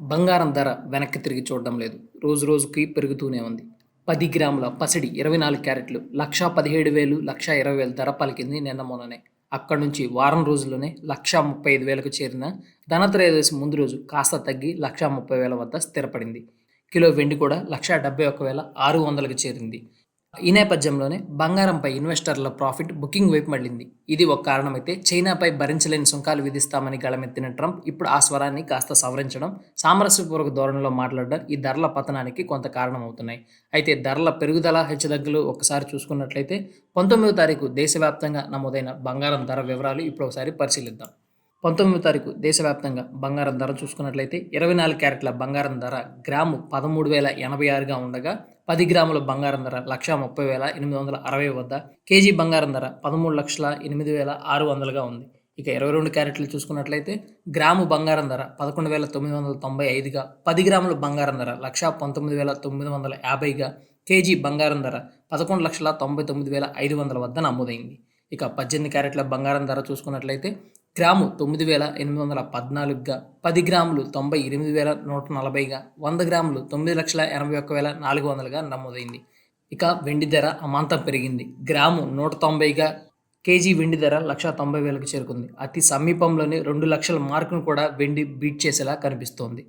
బంగారం ధర వెనక్కి తిరిగి చూడడం లేదు. రోజు రోజుకి పెరుగుతూనే ఉంది. పది గ్రాముల పసిడి ఇరవై నాలుగు క్యారెట్లు లక్షా పదిహేడు వేలు లక్షా ఇరవై వేలు ధర పలికింది నిన్న మొన్ననే. అక్కడి నుంచి వారం రోజుల్లోనే లక్షా ముప్పై ఐదు వేలకు చేరిన ధనత్రయోదశి ముందు రోజు కాస్త తగ్గి లక్షా ముప్పై వేల వద్ద స్థిరపడింది. కిలో వెండి కూడా లక్షా డెబ్బై ఒక వేల ఆరు వందలకు చేరింది. ఈ నేపథ్యంలోనే బంగారంపై ఇన్వెస్టర్ల ప్రాఫిట్ బుకింగ్ వైపు మళ్ళింది. ఇది ఒక కారణమైతే చైనాపై భరించలేని సుంకాలు విధిస్తామని గళమెత్తిన ట్రంప్ ఇప్పుడు ఆ స్వరాన్ని కాస్త సవరించడం సామరస్యపూర్వక ధోరణిలో మాట్లాడడం ఈ ధరల పతనానికి కొంత కారణమవుతున్నాయి. అయితే ధరల పెరుగుదల హెచ్చుతగ్గులు ఒకసారి చూసుకున్నట్లయితే పంతొమ్మిదో తారీఖు దేశవ్యాప్తంగా నమోదైన బంగారం ధర వివరాలు ఇప్పుడు ఒకసారి పరిశీలిద్దాం. పంతొమ్మిదో తారీఖు దేశవ్యాప్తంగా బంగారం ధర చూసుకున్నట్లయితే ఇరవై నాలుగు క్యారెట్ల బంగారం ధర గ్రాము పదమూడు వేల ఎనభై ఆరుగా ఉండగా పది గ్రాముల బంగారం ధర లక్ష ముప్పై వేల ఎనిమిది వందల అరవై వద్ద కేజీ బంగారం ధర పదమూడు లక్షల ఎనిమిది వేల ఆరు వందలుగా ఉంది. ఇక ఇరవై రెండు క్యారెట్లు చూసుకున్నట్లయితే గ్రాము బంగారం ధర పదకొండు వేల తొమ్మిది వందల తొంభై ఐదుగా పది గ్రాముల బంగారం ధర లక్ష పంతొమ్మిది వేల తొమ్మిది వందల యాభైగా కేజీ బంగారం ధర పదకొండు లక్షల తొంభై తొమ్మిది వేల ఐదు వందల వద్ద నమోదైంది. ఇక పద్దెనిమిది క్యారెట్ల బంగారం ధర చూసుకున్నట్లయితే గ్రాము తొమ్మిది వేల ఎనిమిది వందల పద్నాలుగుగా పది గ్రాములు తొంభై ఎనిమిది వేల నూట నలభైగా వంద గ్రాములు తొమ్మిది లక్షల ఎనభై ఒక్క వేల నాలుగు వందలుగా నమోదైంది. ఇక వెండి ధర అమాంతం పెరిగింది. గ్రాము నూట తొంభైగా కేజీ వెండి ధర లక్ష తొంభై వేలకు చేరుకుంది. అతి సమీపంలోనే రెండు లక్షల మార్కును కూడా వెండి బీట్ చేసేలా కనిపిస్తోంది.